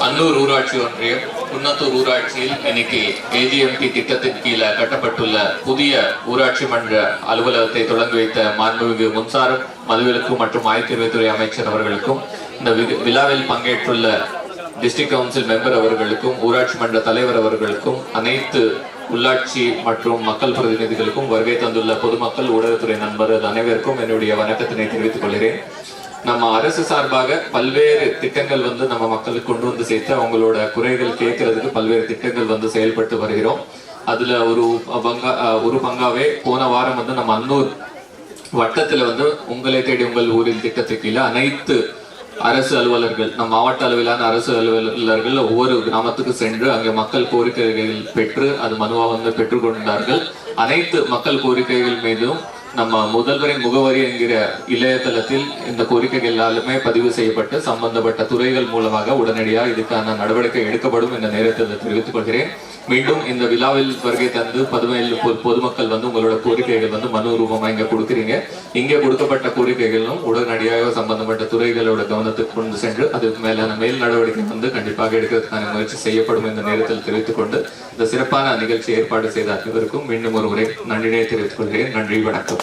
அன்னூர் ஊராட்சி ஒன்றியம் குன்னத்தூர் ஊராட்சியில் இன்னைக்கு ஏஜிஎம்பி திட்டத்தின் கீழே கட்டப்பட்டுள்ள புதிய ஊராட்சி மன்ற அலுவலகத்தை தொடங்கி வைத்த மாண்புமிகு முன்சாரம் மதுவிலக்கு மற்றும் ஆயத்தீர்வைத்துறை அமைச்சர் அவர்களுக்கும் இந்த வி- விழாவில் பங்கேற்றுள்ள டிஸ்ட்ரிக்ட் கவுன்சில் மெம்பர் அவர்களுக்கும் ஊராட்சி மன்ற தலைவர் அவர்களுக்கும் அனைத்து உள்ளாட்சி மற்றும் மக்கள் பிரதிநிதிகளுக்கும் வருகை தந்துள்ள பொதுமக்கள் ஊடகத்துறை நண்பர்கள் அனைவருக்கும் என்னுடைய வணக்கத்தினை தெரிவித்துக் கொள்கிறேன். நம்ம அரசு சார்பாக பல்வேறு திட்டங்கள் வந்து நம்ம மக்களுக்கு கொண்டு வந்து சேர்த்து அவங்களோட குறைகள் கேட்கறதுக்கு பல்வேறு திட்டங்கள் வந்து செயல்பட்டு வருகிறோம். அதுல ஒரு பங்கா ஒரு பங்காவே போன வாரம் வந்து நம்ம அன்னூர் வட்டத்துல வந்து உங்களை தேடி உங்கள் ஊரில் திட்டத்துக்கு கீழே அனைத்து அரசு அலுவலர்கள் நம் மாவட்ட அளவிலான அரசு அலுவலர்கள் ஒவ்வொரு கிராமத்துக்கு சென்று அங்கே மக்கள் கோரிக்கைகள் பெற்று அது மனுவாக வந்து பெற்றுக்கொண்டார்கள். அனைத்து மக்கள் கோரிக்கைகள் மீதும் நம்ம முதல்வரின் முகவரி என்கிற இளையதளத்தில் இந்த கோரிக்கைகள் எல்லாருமே பதிவு செய்யப்பட்டு சம்பந்தப்பட்ட துறைகள் மூலமாக உடனடியாக இதுக்கான நடவடிக்கை எடுக்கப்படும் என்ற நேரத்தில் தெரிவித்துக் கொள்கிறேன். மீண்டும் இந்த விழாவில் வருகை தந்து பதுமையில் பொதுமக்கள் வந்து உங்களோட கோரிக்கைகள் வந்து மனு ரூபமா இங்க கொடுக்குறீங்க. இங்கே கொடுக்கப்பட்ட கோரிக்கைகளும் உடனடியாக சம்பந்தப்பட்ட துறைகளோட கவனத்துக்கு கொண்டு சென்று அதுக்கு மேலான மேல் நடவடிக்கை வந்து கண்டிப்பாக எடுக்கிறதுக்கான முயற்சி செய்யப்படும் என்ற நேரத்தில் தெரிவித்துக் கொண்டு இந்த சிறப்பான நிகழ்ச்சி ஏற்பாடு செய்த அனைவருக்கும் மீண்டும் ஒரு முறை நன்றினை தெரிவித்துக் கொள்கிறேன். நன்றி வணக்கம்.